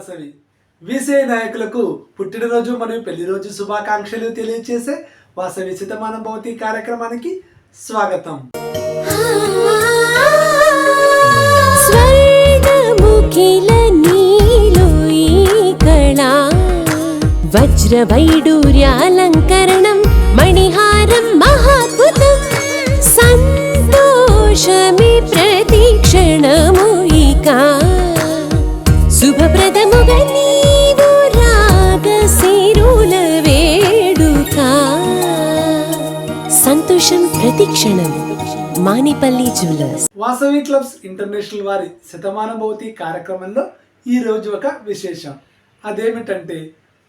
Vasavi VCI నాయకులకు పుట్టినరోజు మరియు పెళ్ళి రోజు శుభాకాంక్షలు తెలియజేసే వాసవి శతమానం భౌతిక కార్యక్రమానికి స్వాగతం. స్వర్గముఖిల నీలో వజ్రవైడూర్యాలంకరణం మణిహారం మహాద్భుతం. సంతోషమి ప్ర క్షణం. Manipalli jewellers. Vasavi clubs international వారి శతమానం భవతి కార్యక్రమంలో ఈరోజు ఒక విశేషం. అదేమిటంటే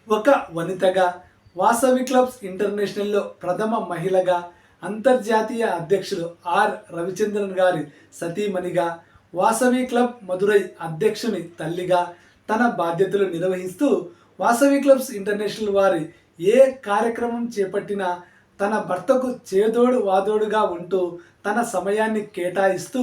ఒక వనితగా వాసవి క్లబ్స్ ఇంటర్నేషనల్లో ప్రథమ మహిళగా అంతర్జాతీయ అధ్యక్షులు ఆర్. రవిచంద్రన్ గారి సతీమణిగా వాసవి క్లబ్ మధురై అధ్యక్షుని తల్లిగా తన బాధ్యతలు నిర్వహిస్తూ వాసవి క్లబ్స్ ఇంటర్నేషనల్ వారి ఏ కార్యక్రమం చేపట్టినా తన భర్తకు చేదోడు వాదోడుగా ఉంటూ తన సమయాన్ని కేటాయిస్తూ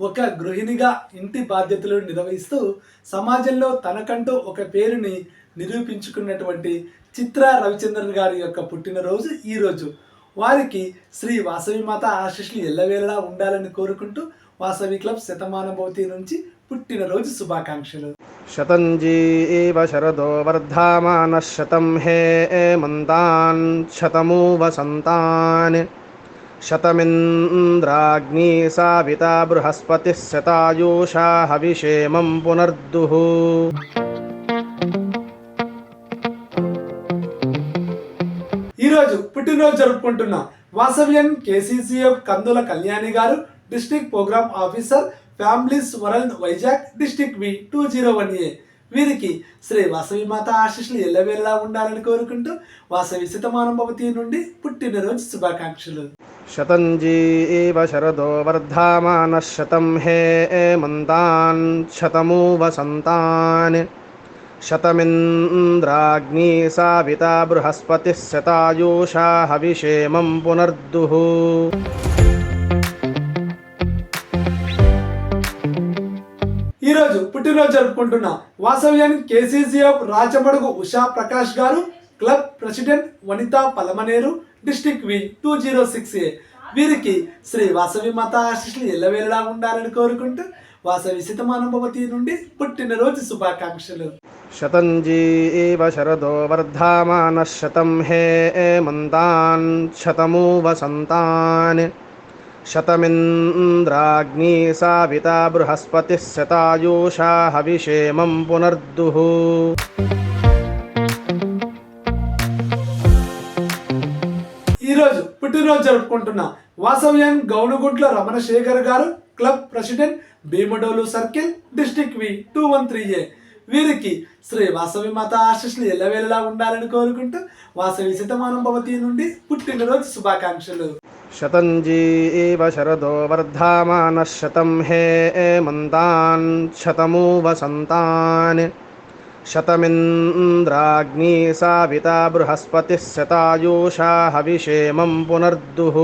ఒక గృహిణిగా ఇంటి బాధ్యతలు నిర్వహిస్తూ సమాజంలో తనకంటూ ఒక పేరుని నిరూపించుకున్నటువంటి చిత్ర రవిచంద్రన్ గారి యొక్క పుట్టినరోజు ఈరోజు వారికి శ్రీ వాసవి మాత ఆశీస్సులు ఎల్లవేళలా ఉండాలని కోరుకుంటూ వాసవి క్లబ్ శతమానభవతి నుంచి పుట్టినరోజు శుభాకాంక్షలు. శతంజీ ఏవ శరదో వర్ధమాన శతం హే మంతాన్ శతమూ వసంతాన్ శతమింద్రాగ్ని సావిత బృహస్పతి శతాయూషా హవిషేమం పునర్దు. ఈరోజు పుట్టినరోజు జరుపుకుంటున్న వాసవ్యన్ కేసీసీఎఫ్ కందుల కళ్యాణి గారు district programme officer families world Vizag district V two zero one A. వీరికి శ్రీ వాసవి మాత ఆశీస్సులు ఎల్లవేళ్ళలా ఉండాలని కోరుకుంటూ వాసవి సితమానుభవతి నుండి పుట్టినరోజు శుభాకాంక్షలు. శతంజీ శరదో వర్ధమాన శతం హే మంతాన్ శతమూ వసంతాన్ శతమింద్రాగ్ని సావిత బృహస్పతి శతాయూషా హవిషేమం పునర్దుః. ఈరోజు పుట్టినరోజు జరుపుకుంటున్న వాసవ్యానికి కేసీసీఎఫ్ రాచమడుగు ఉషా ప్రకాష్ గారు club president Vanitha Palamaneru district V two zero six A. వీరికి శ్రీ వాసవి మాత ఆశిష్లు ఎల్లవేళలా ఉండాలని కోరుకుంటూ వాసవి శతమానుభవతి నుండి పుట్టినరోజు శుభాకాంక్షలు. శతంజీ శరదో వర్ధమాన శతం హే మంతాన్ శతమూ వసంతాన్ शतमिन्द्राग्नी साविता बृहस्पतिः शतायुषा हविषेमं पुनर्दुः ఈరోజు పుట్టినరోజు జరుపుకుంటున్న వాసవ్యాన్ గౌనగుంట్ల రమణ శేఖర్ గారు club president Bhimadole circle district V two one three A వీరికి శ్రీ వాసవి మాత ఆశీస్సులు ఎల్లవేళలా ఉండాలని కోరుకుంటూ వాసవి శతమానం భవతి నుండి పుట్టినరోజు శుభాకాంక్షలు शतञ्जीव शरदो वर्धामानः शतं हे मन्तान् शतमु वसन्तान् शतमिन्द्राग्नी साविता बृहस्पतिः शतायुषा हविषेमं पुनर्दुः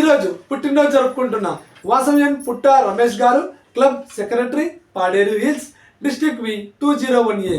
ఈరోజు పుట్టినరోజు జరుపుకుంటున్న వాసవ్యన్ పుట్ట రమేష్ గారు club secretary Paderu Hills district V two zero one A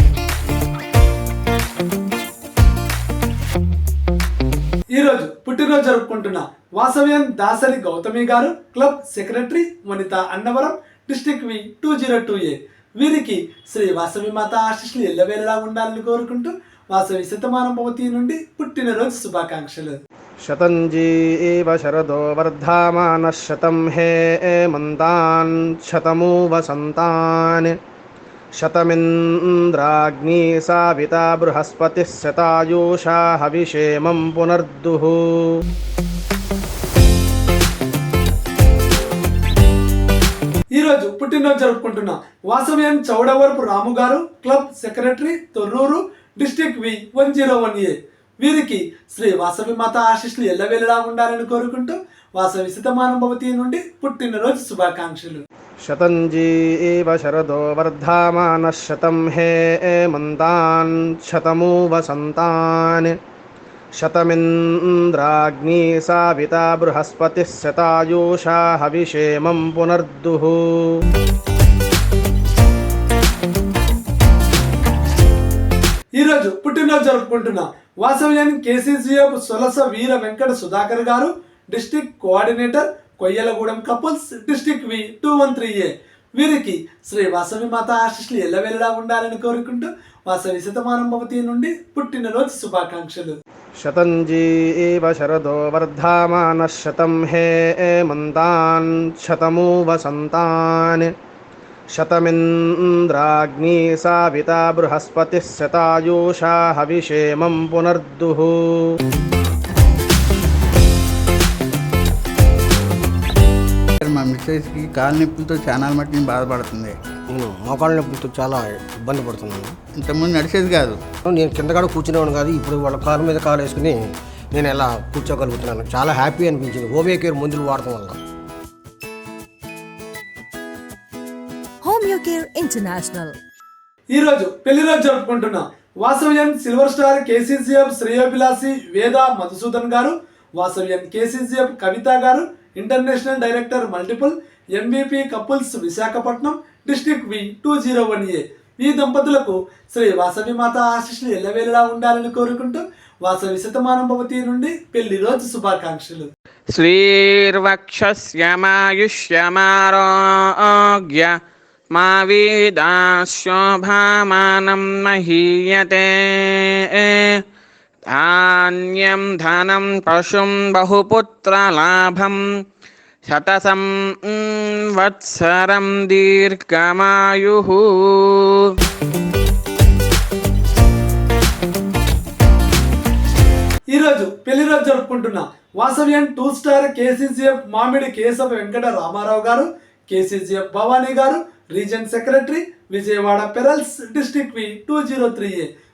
ఈరోజు పుట్టినరోజు జరుపుకుంటున్న వాసవ్యం దాసరి గౌతమి గారు club secretary Vanitha Annavaram district V two zero two A. వీరికి శ్రీ వాసవి మాత ఆశిష్లు ఎల్లవేళలా ఉండాలని కోరుకుంటూ వాసవి శతమానం భవతి నుండి పుట్టినరోజు శుభాకాంక్షలు. శతంజీ శరదో వర్ధమాన శతం హే మంతాన్ శతము వసంతాన్ शतमिन्द्राग्नी साविता बृहस्पतिः शतायुषा हविषेमं पुनर्दुः ఈరోజు పుట్టినరోజు జరుపుకుంటున్న వాసవ్యం చౌడవరపు రాము గారు club secretary Thorrur district V one zero one A వీరికి శ్రీ వాసవి మాత ఆశీస్సులు ఎల్లవేళలా ఉండాలని కోరుకుంటూ వాసవి శతమానం భవతి నుండి పుట్టినరోజు శుభాకాంక్షలు శతంజీవ శరదో వర్ధమానः శతం హేమంతాన్ శతమూ వసంతాన్ శతమింద్రాగ్నీ సావితా బృహస్పతిः శతాయూషా హవిషేమం పునర్దుః. ఈరోజు పుట్టినరోజు జరుపుకుంటున్న. వాసవ్యాన్ని కేసీసీఎఫ్ సొలస వీర వెంకట సుధాకర్ గారు district coordinator Koyyalagudem couples district V two one three A. వీరికి శ్రీ వాసవి మాత ఆశిష్లు ఎల్లవేళలా ఉండాలని కోరుకుంటూ వాసవి శతమానం భవతి నుండి పుట్టినరోజు శుభాకాంక్షలు. శతంజీ శరదో వర్ధమానः శతం హేమంతాన్ శతమూ వసంతాన్ శతమింద్రాగ్ని సావితా బృహస్పతి శతాయూషా హవిషేమం పునర్దుః. మిస్సెస్కి కాలు నొప్పులతో చాలా మట్టి నేను బాధపడుతుంది. నేను మోకాళ్ళ నొప్పులతో చాలా ఇబ్బంది పడుతున్నాను. ఇంతకుముందు నడిచేది కాదు. నేను కింద కూడా కూర్చునేవాడు కాదు ఇప్పుడు వాళ్ళ కాలు మీద కాలు వేసుకుని నేను ఎలా కూర్చోగలుగుతున్నాను. చాలా హ్యాపీ అనిపించింది హోమియో కేర్ మందులు వాడటం వల్ల. Care International. ఈరోజు పెళ్ళి రోజు జరుపుకుంటున్న వాసవ్యన్ సిల్వర్ స్టార్ కేసీసీఎఫ్ శ్రేయోభిలాసి వేద మధుసూదన్ గారు వాసవ్యన్ కేసీసీఎఫ్ కవిత గారు international director multiple MBP couples Visakhapatnam district V two zero one A. ఈ దంపతులకు శ్రీ వాసవి మాత ఆశీస్సులు ఎల్లవేళలా ఉండాలని కోరుకుంటూ వాసవి శతమానం భవతి నుండి పెళ్ళి రోజు శుభాకాంక్షలు. శ్రీర్వక్షమాయుష్యమారోగ్య మా వీదాశోభామానం మహీయతే. ధాన్యం ధనం పశుం బహుపుత్రలాభం శతసం వత్సరం దీర్ఘమాయు ఈరోజు పెళ్ళి రోజు జరుపుకుంటున్న వాసవ్యన్ టూ స్టార్ కేసీసీఎఫ్ మామిడి Keshava Venkata Ramarao garu KCCF Bhavani garu region secretary Vijayawada pearls district V two zero three A.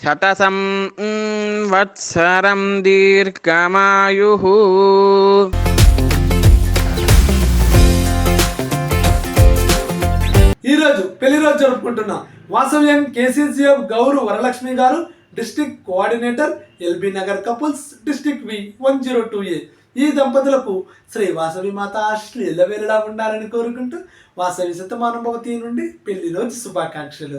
శతసం వత్సరం దీర్ఘమాయు ఈరోజు పెళ్ళి రోజు జరుపుకుంటున్న వాసవ్యం KCCF Gouru Varalakshmi garu district coordinator LB Nagar couples district V one zero two A. ఈ దంపతులకు శ్రీ వాసవి మాత ఆశ్లు ఎల్లవేళలా ఉండాలని కోరుకుంటూ వాసవి శతమానుభవతి నుండి పెళ్ళి రోజు శుభాకాంక్షలు.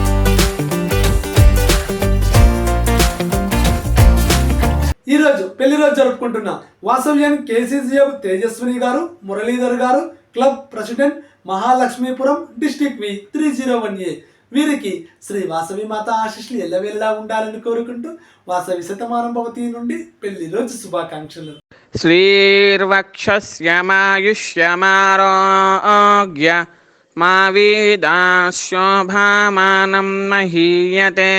ఈరోజు పెళ్ళి రోజు జరుపుకుంటున్న వాసవ్యం KCCF Tejaswini garu Muralidhar garu club president Mahalakshmipuram district V three zero one A. వీరికి శ్రీ వాసవి మాత ఆశిష్లు ఎల్లవేళలా ఉండాలని కోరుకుంటూ వాసవి శతమానం భవతి నుండి పెళ్ళి రోజు శుభాకాంక్షలు. శ్రీర్వక్షమాయుష్యమారోగ్య మా వీదాశోభామానం మహీయతే.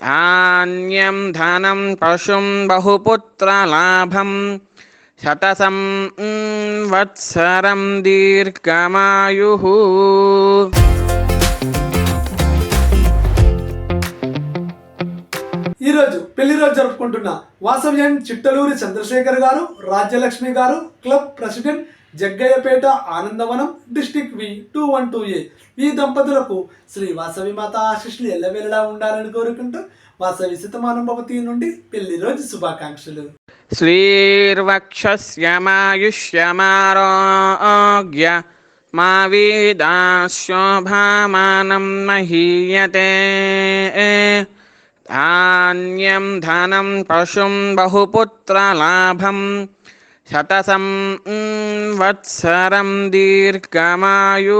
ధాన్యం ధనం పశుం బహుపుత్రలాభం శతసం వత్సరం దీర్ఘమాయు ఈరోజు పెళ్ళి రోజు జరుపుకుంటున్న వాసవ్యం చిట్టలూరి Chandrasekhar garu Rajyalakshmi garu club president Jaggayyapeta Anandavanam district V two one two A. ఈ దంపతులకు శ్రీ వాసవి మాత ఆశిష్లు ఎల్లవెల్లలా ఉండాలని కోరుకుంటూ వాసవి సుతమానుభవతి నుండి పెళ్ళి రోజు శుభాకాంక్షలు. శ్రీర్వక్షమాయుష్యమారోగ్య మా వీదాశోభామానం మహీయతే. ధాన్యం ధనం పశుం బహుపుత్రలాభం శతసం వత్సరం దీర్ఘమాయు.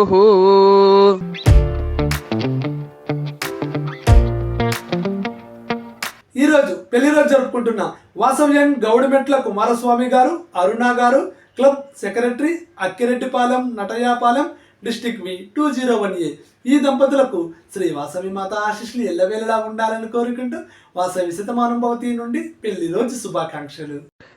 ఈరోజు పెళ్ళి రోజు జరుపుకుంటున్న వాసవ్యన్ గౌడమెట్ల Kumaraswamy garu Aruna garu club secretary Akkireddipalem Natayapalem district V two zero one A. ఈ దంపతులకు శ్రీ వాసవి మాత ఆశీస్సులు ఎల్లవేళలా ఉండాలని కోరుకుంటూ వాసవి శతమానుభవతి నుండి పెళ్ళి రోజు శుభాకాంక్షలు.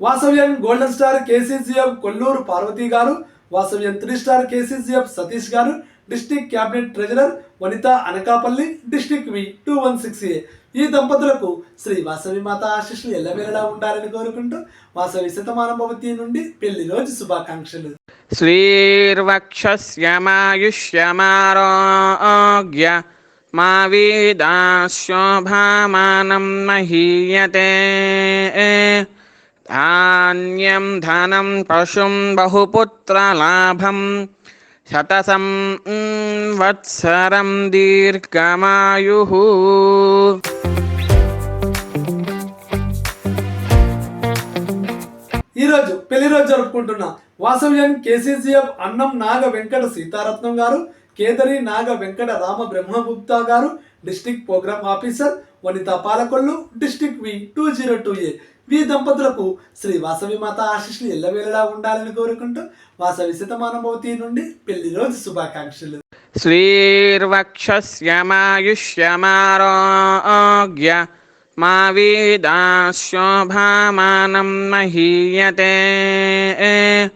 Vasavyam golden star KCGF Kolluru Parvati garu Vasavyam three star KCGF Satish garu district cabinet treasurer Vanitha Anakapalli district V two one six A. ఈ దంపతులకు శ్రీ వాసవి మాత ఆశిష్లు ఎల్లవేళలా ఉండాలని కోరుకుంటూ వాసవి శతమానభవతి నుండి పెళ్ళి రోజు శుభాకాంక్షలు. శ్రీర్వక్షమాయుష్యమారోగ్య మా వీదాశోభామానం మహీయతే. ధాన్యం ధనం పశుం బహుపుత్రలాభం శతసం వత్సరం దీర్ఘమాయు ఈరోజు పెళ్ళి రోజు జరుపుకుంటున్న వాసవ్యం కేసీసీఎఫ్ అన్నం నాగ వెంకట సీతారత్నం గారు కేదరి నాగ Venkata Rama Brahmagupta garu district program officer Vanitha Palakollu district V two zero two A వి దంపతులకు శ్రీ వాసవి మాత ఆశీస్సులు ఎల్లవేళలా ఉండాలని కోరుకుంటూ వాసవి శతమానమవుతి నుండి పెళ్ళి రోజు శుభాకాంక్షలు. శ్రీర్వక్షమాయుష్యమారోగ్య మా వీదాశోభామానం మహీయతే.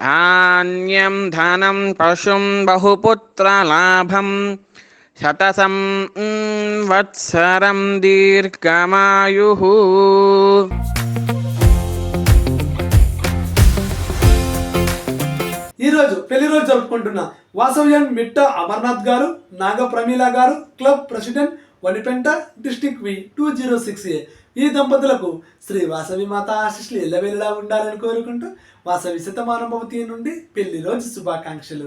ధాన్యం ధనం పశుం బహుపుత్రలాభం శతసం వత్సరం దీర్ఘమాయు ఈరోజు పెళ్ళి రోజు జరుపుకుంటున్న వాసవ్యం మిట్ట Amarnath garu Naga Pramila garu club president Vanipenta district V two zero six A. ఈ దంపతులకు శ్రీ వాసవి మాత ఆశిష్లు ఎల్లవేళలా ఉండాలని కోరుకుంటూ వాసవి శతమానుభవతి నుండి పెళ్ళి రోజు శుభాకాంక్షలు.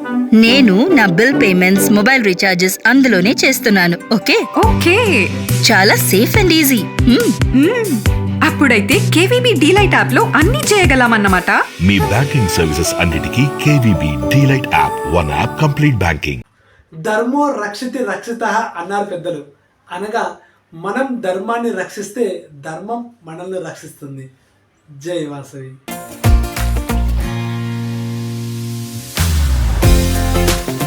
నేను నా బిల్ పేమెంట్స్ మొబైల్ రీఛార్జెస్ అందులోనే చేస్తున్నాను. ఓకే? ఓకే. చాలా సేఫ్ అండ్ ఈజీ. అప్పుడైతే కేవీబీ డీలైట్ యాప్లో అన్ని చేయగలమన్నమాట. మీ బ్యాంకింగ్ సర్వీసెస్ అన్నిటికీ KVB DLite app one app complete banking. ధర్మో రక్షితి రక్షిత అన్నారు పెద్దలు. అనగా మనం ధర్మాన్ని రక్షిస్తే ధర్మం మనల్ని రక్షిస్తుంది. జై వాసవి.